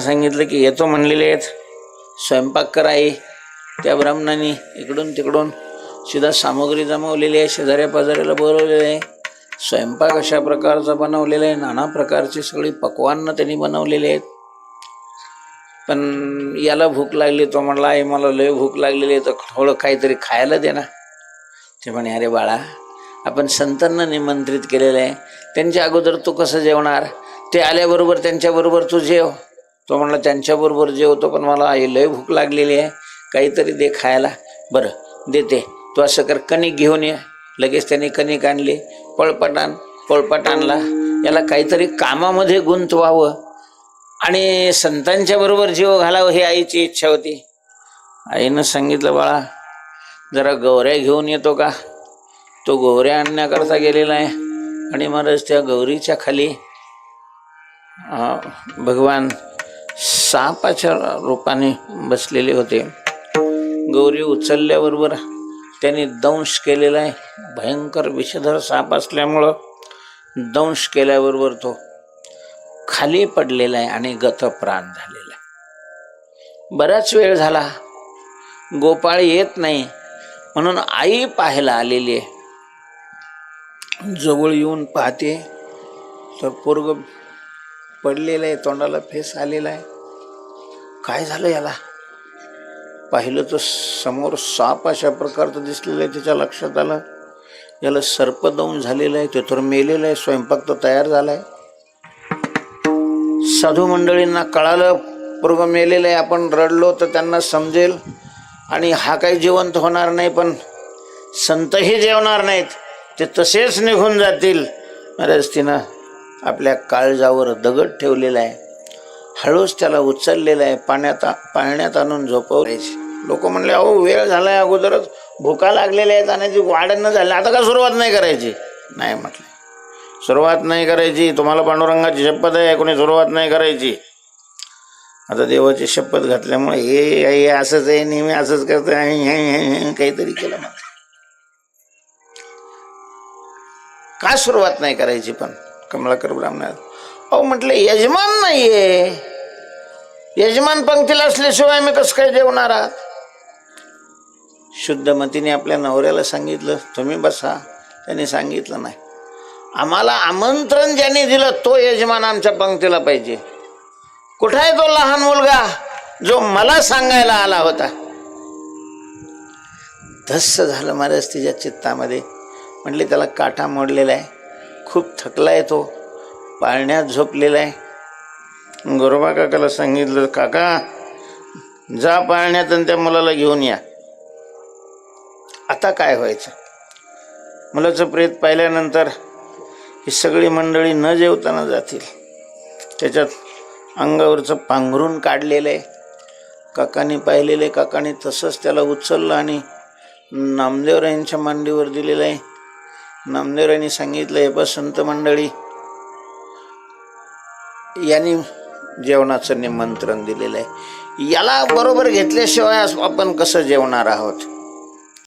सांगितलं की येतो म्हणलेले आहेत. स्वयंपाक कराई त्या ब्राह्मणाने इकडून तिकडून सुद्धा सामग्री जमवलेली आहे शेजाऱ्या पाजाऱ्याला बोलवलेलं आहे. स्वयंपाक अशा प्रकारचा बनवलेला आहे नाना प्रकारची सगळी पक्वान्न त्यांनी बनवलेली आहेत. पण याला भूक लागली तो म्हणला आई मला लय भूक लागलेली आहे तर थोडं काहीतरी खायला दे ना. ते म्हणे अरे बाळा आपण संतांना निमंत्रित केलेलं आहे. त्यांच्या अगोदर तू कसं जेवणार? ते आल्याबरोबर त्यांच्याबरोबर तू जेव. तो म्हणला त्यांच्याबरोबर जे होतो पण मला आई लय भूक लागलेली आहे. काहीतरी दे खायला. बरं देते. तू असं कर कणिक घेऊन ये. लगेच त्याने कणिक आणली पळपट आण पळपट आणला. याला काहीतरी कामामध्ये गुंतवावं. आणि संतांच्या बरोबर जीव घालावं ही आईची इच्छा होती. आईनं सांगितलं बाळा जरा गौऱ्या घेऊन येतो का? तो गौऱ्या आणण्याकरता गेलेला आहे. आणि महाराज त्या गौरीच्या खाली भगवान सापाच्या रूपाने बसलेले होते. गौरी उचलल्याबरोबर त्यांनी दंश केलेला आहे. भयंकर विषधर साप असल्यामुळं दंश केल्याबरोबर तो खाली पडलेला आहे आणि गतप्राण झालेला आहे. बराच वेळ झाला. गोपाळ येत नाही. म्हणून आई पाहायला आलेली आहे. जवळ येऊन पाहते. तर पोरग पडलेलं आहे तोंडाला फेस आलेला आहे. काय झालं याला? पाहिलं तर समोर साप अशा प्रकारचं दिसलेलं आहे त्याच्या लक्षात आलं. याला सर्पदंश झालेलं आहे ते तर मेलेलं आहे स्वयंपाक तर तयार झाला आहे साधू मंडळींना कळालं पूर्व मेलेलं आहे आपण रडलो तर त्यांना समजेल. आणि हा काही जिवंत होणार नाही पण संतही जेवणार नाहीत. ते तसेच निघून जातील. महाराज तिनं आपल्या काळजावर दगड ठेवलेला आहे. हळूच त्याला उचललेला आहे पाण्यात आ- पाळण्यात आणून झोपवायची. लोक म्हणले अहो वेळ झालाय अगोदरच भुका लागलेल्या आहेत आणि वाढ न झाली. आता का सुरुवात नाही करायची? नाही म्हटलं. सुरुवात नाही करायची. तुम्हाला पांडुरंगाची शपथ आहे कोणी सुरुवात नाही करायची. आता देवाची शपथ घातल्यामुळे हे हे असंच आहे नेहमी असंच करतं आहे, हे, काहीतरी केलं मला का सुरुवात नाही करायची पण? कमलाकर ब्राह्मणात अहो म्हटलं यजमान नाहीये. यजमान पंक्तीला असल्याशिवाय मी कसं काय जेवणार आहात? शुद्ध मतीने आपल्या नवऱ्याला सांगितलं तुम्ही बसा. त्याने सांगितलं नाही. आम्हाला आमंत्रण ज्याने दिलं तो यजमान आमच्या पंक्तीला पाहिजे. कुठं आहे तो लहान मुलगा? जो मला सांगायला आला होता. धस्स झालं महाराज तिच्या चित्तामध्ये. म्हटले त्याला काटा मोडलेला आहे. खूप थकला आहे तो. पाळण्यात झोपलेला आहे. गोरोबा काकाला सांगितलं काका जा पाळण्यात आणि त्या मुलाला घेऊन या. आता काय व्हायचं? मुलाचं प्रेत पाहिल्यानंतर ही सगळी मंडळी न जेवताना जातील. त्याच्यात अंगावरचं पांघरून काढलेलं आहे. काकाने पाहिलेलं आहे. काकाने तसंच त्याला उचललं आणि नामदेवरायांच्या मांडीवर दिलेलं आहे. नामदेवरायांनी सांगितलं हे बस संत मंडळी यांनी जेवणाचं निमंत्रण दिलेलं आहे. याला बरोबर घेतल्याशिवाय आपण कसं जेवणार आहोत?